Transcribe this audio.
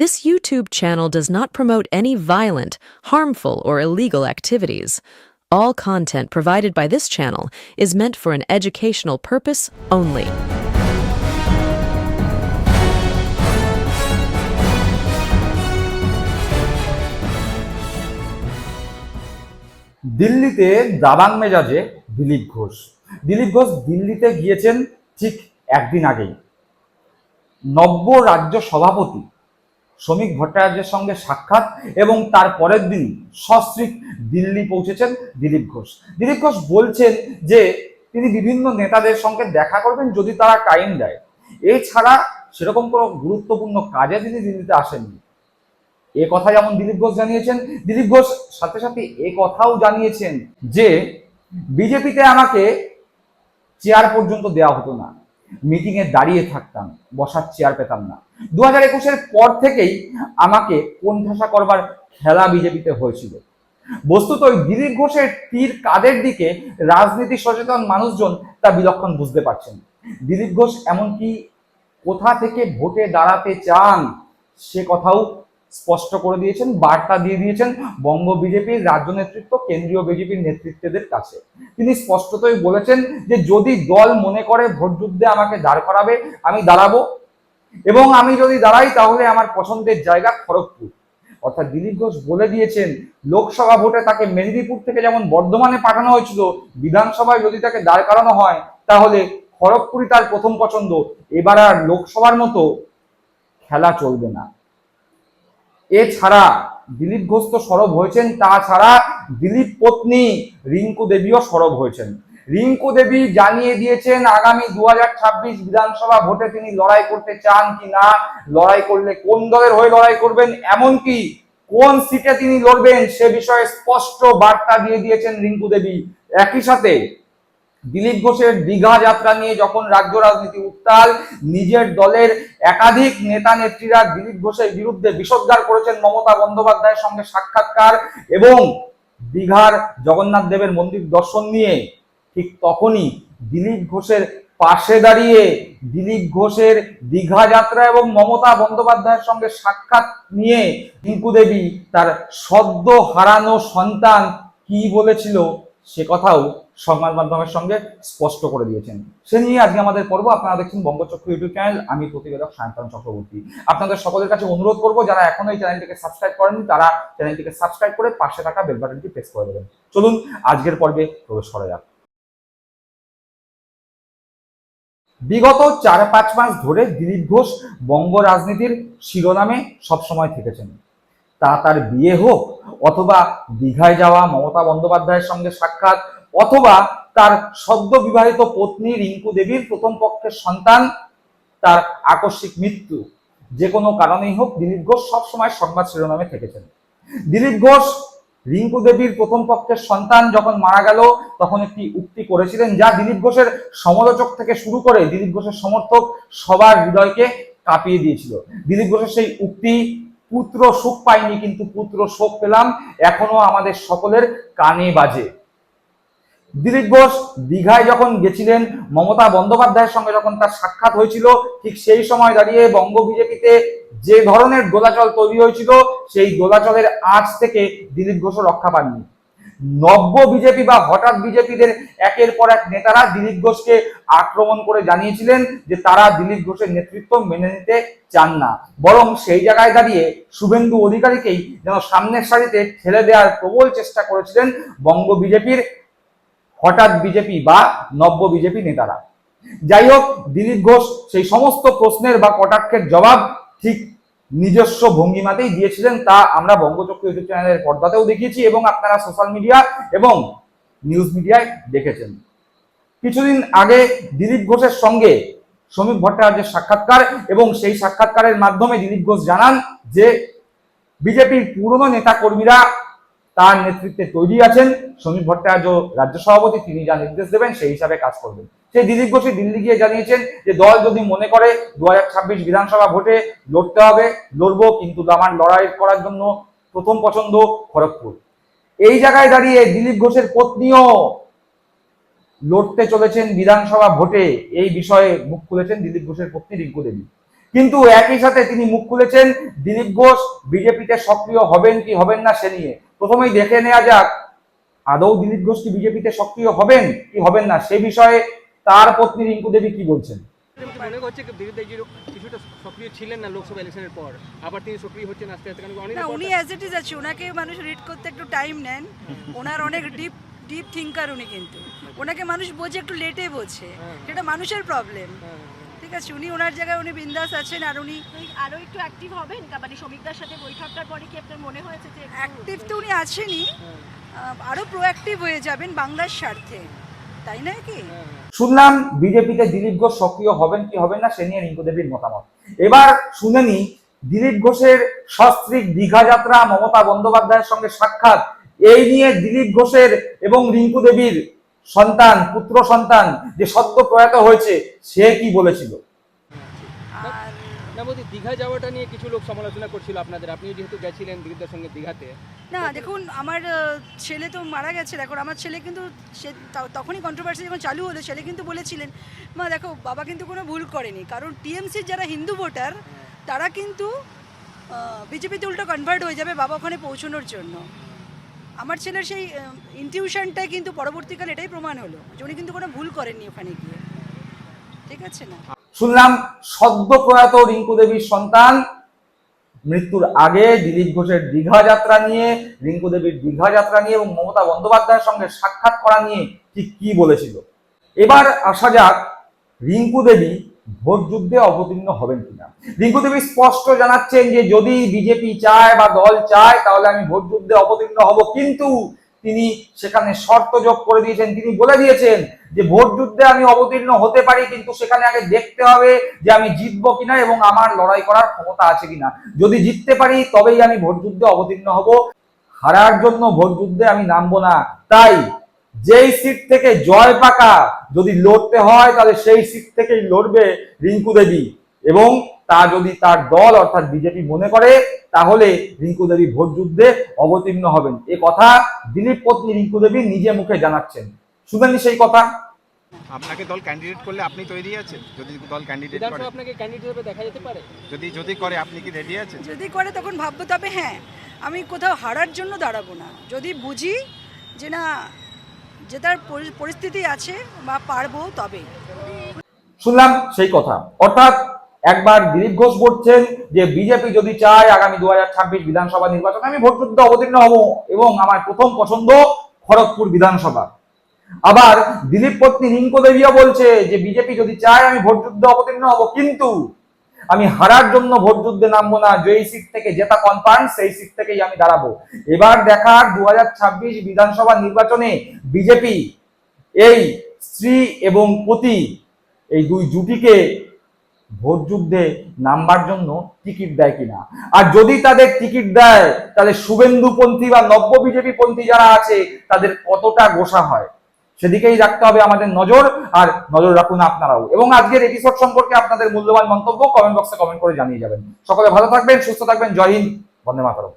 This YouTube channel does not promote any violent, harmful, or illegal activities. All content provided by this channel is meant for an educational purpose only. দিল্লিতে দাবাং মেজাজে দিলীপ ঘোষ দিলীপ ঘোষ দিল্লিতে গিয়েছেন ঠিক একদিন আগেই নব্য রাজ্য সভাপতি শ্রমিক ভট্টাচার্যের সঙ্গে সাক্ষাৎ এবং তার পরের দিন সস্ত্রীক দিল্লি পৌঁছেছেন দিলীপ ঘোষ। দিলীপ ঘোষ বলছেন যে তিনি বিভিন্ন নেতাদের সঙ্গে দেখা করবেন যদি তারা টাইম দেয়। এছাড়া সেরকম কোনো গুরুত্বপূর্ণ কাজে তিনি দিল্লিতে আসেননি। এ কথা যেমন দিলীপ ঘোষ জানিয়েছেন, দিলীপ ঘোষ সাথে সাথে এ কথাও জানিয়েছেন যে, বিজেপিতে আমাকে চেয়ার পর্যন্ত দেওয়া হতো না। মিটিং এ দাঁড়িয়ে থাকতাম, বসার চেয়ার পেতাম না। দু হাজার একুশের পর থেকেই আমাকে কোণঠাসা করবার খেলা বিজেপিতে হয়েছিল। বস্তুত ওই দিলীপ ঘোষের তীর কাদের দিকে রাজনীতি সচেতন মানুষজন তা বিলক্ষণ বুঝতে পারছেন। দিলীপ ঘোষ এমনকি কোথা থেকে ভোটে দাঁড়াতে চান সে কথাও স্পষ্ট করে দিয়েছেন, বার্তা দিয়ে দিয়েছেন বঙ্গ বিজেপির রাজ্য নেতৃত্ব, কেন্দ্রীয় বিজেপির নেতৃত্বদের কাছে। তিনি স্পষ্টতই বলেছেন যে যদি দল মনে করে ভোট যুদ্ধে আমাকে দাঁড় করাবে, আমি দাঁড়াবো। এবং আমি যদি দাঁড়াই, তাহলে আমার পছন্দের জায়গা খড়গপুর। অর্থাৎ দিলীপ ঘোষ বলে দিয়েছেন, লোকসভা ভোটে তাকে মেদিনীপুর থেকে যেমন বর্ধমানে পাঠানো হয়েছিল, বিধানসভায় যদি তাকে দাঁড় করানো হয়, তাহলে খড়গপুরই তার প্রথম পছন্দ। এবার আর লোকসভার মতো খেলা চলবে না। এছাড়া দিলীপ ঘোষ তো সরব হয়েছেন, তাছাড়া দিলীপ পত্নী রিঙ্কু দেবীও সরব হয়েছেন। রিঙ্কু দেবী জানিয়ে দিয়েছেন, আগামী দু হাজার ছাব্বিশ বিধানসভা ভোটে তিনি লড়াই করতে চান কি না, লড়াই করলে কোন দলের হয়ে লড়াই করবেন, এমনকি কোন সিটে তিনি লড়বেন সে বিষয়ে স্পষ্ট বার্তা দিয়ে দিয়েছেন রিঙ্কু দেবী। একই সাথে দিলীপ ঘোষের দীঘা যাত্রা নিয়ে যখন রাজ্য রাজনীতি উত্তাল, নিজের দলের একাধিক নেতা নেত্রীরা দিলীপ ঘোষের বিরুদ্ধে বিষোদ্গার করেছেন মমতা বন্দ্যোপাধ্যায়ের সঙ্গে সাক্ষাৎকার এবং দীঘার জগন্নাথ দেবের মন্দির দর্শন নিয়ে ঠিক তখনই দিলীপ ঘোষের পাশে দাঁড়িয়ে দিলীপ ঘোষের দীঘা যাত্রা এবং মমতা বন্দ্যোপাধ্যায়ের সঙ্গে সাক্ষাৎ নিয়ে টিঙ্কু দেবী তার সদ্য হারানো সন্তান কি বলেছিল সে কথাও সংবাদ মাধ্যমের সঙ্গে স্পষ্ট করে দিয়েছেন। সে নিয়ে আজকে আমাদের পর্ব, আপনারা দেখছেন বঙ্গচক্র ইউটিউব চ্যানেল। আমি প্রতিবেদক সায়ন্তন চক্রবর্তী। আপনাদের সকলের কাছে অনুরোধ করব, যারা এখনও এই চ্যানেলটিকে সাবস্ক্রাইব করেননি, তারা চ্যানেলটিকে সাবস্ক্রাইব করে পাশে থাকা বেল বাটনটি প্রেস করে দেবেন। চলুন, আজকের পর্বে প্রবেশ করা যাক। বিগত চার পাঁচ মাস ধরে দিলীপ ঘোষ বঙ্গ রাজনীতির শিরোনামে সবসময় থেকেছেন। তা তার বিয়ে হোক অথবা দীঘায় যাওয়া মমতা বন্দ্যোপাধ্যায়ের সঙ্গে সাক্ষাৎ অথবা তার সদ্য বিবাহিত পত্নী রিঙ্কু দেবীর প্রথম পক্ষের সন্তান, তার আকস্মিক মৃত্যু, যে কোনো কারণেই হোক দিলীপ ঘোষ সবসময় সংবাদ শিরোনামে থেকেছেন। দিলীপ ঘোষ, রিঙ্কু দেবীর প্রথম পক্ষের সন্তান যখন মারা গেল, তখন একটি উক্তি করেছিলেন যা দিলীপ ঘোষের সমালোচক থেকে শুরু করে দিলীপ ঘোষের সমর্থক সবার হৃদয়কে কাঁপিয়ে দিয়েছিল। দিলীপ ঘোষের সেই উক্তি, পুত্র সুখ পাইনি, কিন্তু পুত্র শোক পেলাম, এখনও আমাদের সকলের কানে বাজে। দিলীপ ঘোষ দীঘায় যখন গেছিলেন, মমতা বন্দ্যোপাধ্যায়ের সঙ্গে যখন তার সাক্ষাৎ হয়েছিল, ঠিক সেই সময় দাঁড়িয়ে বঙ্গ বিজেপিতে যে ধরনের দোলাচল তৈরি হয়েছিল, সেই দোলাচলের আঁচ থেকে দিলীপ ঘোষও রক্ষা পাননি। নব্য বিজেপি বা হঠাৎ বিজেপিদের একের পর এক নেতারা দিলীপ ঘোষকে আক্রমণ করে জানিয়েছিলেন যে তারা দিলীপ ঘোষের নেতৃত্ব মেনে নিতে চান না। বরং সেই জায়গায় দাঁড়িয়ে শুভেন্দু অধিকারীকেই যেন সামনের সারিতে ঠেলে দেওয়ার প্রবল চেষ্টা করেছিলেন বঙ্গ বিজেপির হঠাৎ বিজেপি বা নব্য বিজেপি নেতারা। যাই হোক, দিলীপ ঘোষ সেই সমস্ত প্রশ্নের বা কটাক্ষের জবাব ঠিক নিজস্ব ভঙ্গিমাতেই দিয়েছিলেন তা আমরা বঙ্গচক্র ইউটিউব চ্যানেলের পর্দাতেও দেখিয়েছি এবং আপনারা সোশ্যাল মিডিয়া এবং নিউজ মিডিয়ায় দেখেছেন। কিছুদিন আগে দিলীপ ঘোষের সঙ্গে শ্রমিক ভট্টাচার্যের সাক্ষাৎকার এবং সেই সাক্ষাৎকারের মাধ্যমে দিলীপ ঘোষ জানান যে বিজেপির পুরনো নেতা কর্মীরা তার নেতৃত্বে তৈরি আছেন শ্রমিক ভট্টাচার্য রাজ্য সভাপতি, তিনি যা নির্দেশ দেবেন সেই হিসাবে কাজ করবেন। সেই দিলীপ ঘোষই দিল্লি গিয়ে জানিয়েছেন যে, দল যদি মনে করে দু বিধানসভা ভোটে লড়তে হবে, লড়বো, কিন্তু আমার লড়াই করার জন্য প্রথম পছন্দ খড়গপুর। এই জায়গায় দাঁড়িয়ে দিলীপ ঘোষের পত্নীও লড়তে চলেছেন বিধানসভা ভোটে। এই বিষয়ে মুখ খুলেছেন দিলীপ ঘোষের পত্নী রিঙ্কু দেবী। কিন্তু একই সাথে তিনি মুখ খুলেছেন দিলীপ ঘোষ, বিজেপিতে সক্রিয় হবেন কি হবেন না সে নিয়ে। প্রথমেই দেখে নেওয়া যাক আদৌ দিলীপ ঘোষ কি বিজেপিতে সক্রিয় হবেন কি হবেন না সে বিষয়ে তার পত্নী রিঙ্কু দেবী কি বলছেন? মনে হচ্ছে কিছুটা সক্রিয় ছিলেন না লোকসভা ইলেকশনের পর আবার তিনি সক্রিয় হচ্ছেন আস্তে আস্তে কারণ উনি অ্যাজ ইট ইজ আছে ওনাকে মানুষ রিড করতে একটু টাইম নেন ওনার অনেক ডিপ ডিপ থিঙ্কার উনি কিন্তু। ওনাকে মানুষ বোঝে একটু লেটে বোঝে সেটা মানুষের প্রবলেম ঠিক আছে উনি ওনার জায়গায় উনি বিন্দাস আছেন আর উনি আরও একটু অ্যাক্টিভ হবেন? মানে শ্রমিকদের সাথে বৈঠকটার পরে কি আপনার মনে হয়েছে যে অ্যাক্টিভ তো উনি আছেনই। আহ, আরও প্রোঅ্যাক্টিভ হয়ে যাবেন বাংলার স্বার্থে। তাই নয় কি? শুনলাম বিজেপিতে দিলীপ ঘোষ সক্রিয় হবেন কি হবেন না সে নিয়ে রিঙ্কু দেবীর মতামত। এবার শুনে নি দিলীপ ঘোষের সস্ত্রীক দীঘা যাত্রা মমতা বন্দ্যোপাধ্যায়ের সঙ্গে সাক্ষাৎ। এই নিয়ে দিলীপ ঘোষের এবং রিঙ্কু দেবীর সন্তান পুত্র সন্তান যে সদ্য প্রয়াত হয়েছে সে কি বলেছিল? বলছি দীঘা যাওয়াটা নিয়ে কিছু লোক সমালোচনা করছিল আপনাদের। আপনি যেহেতু গেছিলেন দিলীপদের সঙ্গে দীঘাতে। না দেখুন আমার ছেলে তো মারা গেছে। দেখো আমার ছেলে কিন্তু সে ত- তখনই কন্ট্রোভার্সি যখন চালু হলো ছেলে কিন্তু বলেছিলেন মা দেখো বাবা কিন্তু কোনো ভুল করেনি। কারণ টিএমসির যারা হিন্দু ভোটার তারা কিন্তু বিজেপিতে উল্টো কনভার্ট হয়ে যাবে বাবা ওখানে পৌঁছানোর জন্য। আমার ছেলের সেই ইনটিউশনটাই কিন্তু পরবর্তীকালে এটাই প্রমাণ হলো যে উনি কিন্তু কোনো ভুল করেননি ওখানে গিয়ে। ঠিক আছে না? শুনলাম সদ্য প্রয়াত রিঙ্কু দেবীর সন্তান। মৃত্যুর আগে দিলীপ ঘোষের দীঘা যাত্রা নিয়ে, রিঙ্কু দেবীর দীঘা যাত্রা নিয়ে এবং মমতা বন্দ্যোপাধ্যায়ের সঙ্গে সাক্ষাৎ করা নিয়ে ঠিক কি বলেছিল? এবার আসা যাক রিঙ্কু দেবী ভোট যুদ্ধে অবতীর্ণ হবেন কিনা? রিঙ্কু দেবী স্পষ্ট জানাচ্ছেন যে যদি বিজেপি চায় বা দল চায়, তাহলে আমি ভোট যুদ্ধে অবতীর্ণ হব। কিন্তু তিনি সেখানে শর্ত যোগ করে দিয়েছেন। তিনি বলে দিয়েছেন যে ভোট যুদ্ধে আমি অবতীর্ণ হতে পারি, কিন্তু সেখানে আগে দেখতে হবে যে আমি জিতবো কিনা এবং আমার লড়াই করার ক্ষমতা আছে কিনা। যদি জিততে পারি, তবেই আমি ভোট যুদ্ধে অবতীর্ণ হব। হারার জন্য ভোট যুদ্ধে আমি নামবো না। তাই যেই সিট থেকে জয় পাকা যদি লড়তে হয় তাহলে সেই সিট থেকেই লড়বে রিঙ্কু দেবী। এবং তা যদি তার দল অর্থাৎ বিজেপি মনে করে তাহলে রিঙ্কু দেবী ভোট যুদ্ধে অবতীর্ণ হবেন। এ কথা দিলীপ পত্নী রিঙ্কু দেবী নিজে মুখে জানাচ্ছেন। শুনেননি সেই কথা? আপনাকে দল ক্যান্ডিডেট করলে আপনি তৈরি আছেন? যদি দল ক্যান্ডিডেট করে। আপনাকে ক্যান্ডিডেট হিসেবে দেখা যেতে পারে? যদি যদি করে আপনি কি রেডি আছেন? যদি করে তখন ভাববো তবে হ্যাঁ আমি কোথাও হারার জন্য দাঁড়াবো না। যদি বুঝি যে না যে তার পরিস্থিতি আছে বা পারব তবে শুনলাম সেই কথা। অর্থাৎ একবার দিলীপ ঘোষ বলছেন যে বিজেপি যদি চায় আগামী দু হাজার ছাব্বিশ বিধানসভা নির্বাচনে, আমি ভোট যুদ্ধে অবতীর্ণ হব এবং আমার প্রথম পছন্দ খড়গপুর বিধানসভা। আবার দিলীপ পত্নী রিঙ্কু দেবীও বলছে যে বিজেপি যদি চায় আমি ভোট যুদ্ধে অবতীর্ণ হব, কিন্তু আমি হারার জন্য ভোট যুদ্ধে নামবো না, যেই সিট থেকে জেতা কনফার্ম সেই সিট থেকেই আমি দাঁড়াবো। এবার দেখার দুহাজার ছাব্বিশ বিধানসভা নির্বাচনে বিজেপি এই স্ত্রী এবং পতি এই দুই জুটিকে ভোট যুদ্ধে নামবার জন্য টিকিট দেয় কিনা? আর যদি তাদের টিকিট দেয়, তাহলে শুভেন্দুপন্থী বা নব্য বিজেপি পন্থী যারা আছে, তাদের কতটা গোসা হয়? সেদিকেই রাখতে হবে আমাদের নজর আর নজর রাখুন আপনারাও। এবং আজকের এপিসোড সম্পর্কে আপনাদের মূল্যবান মন্তব্য কমেন্ট বক্সে কমেন্ট করে জানিয়ে যাবেন। সকলে ভালো থাকবেন, সুস্থ থাকবেন, জয় হিন্দ, বন্দে মাতরম।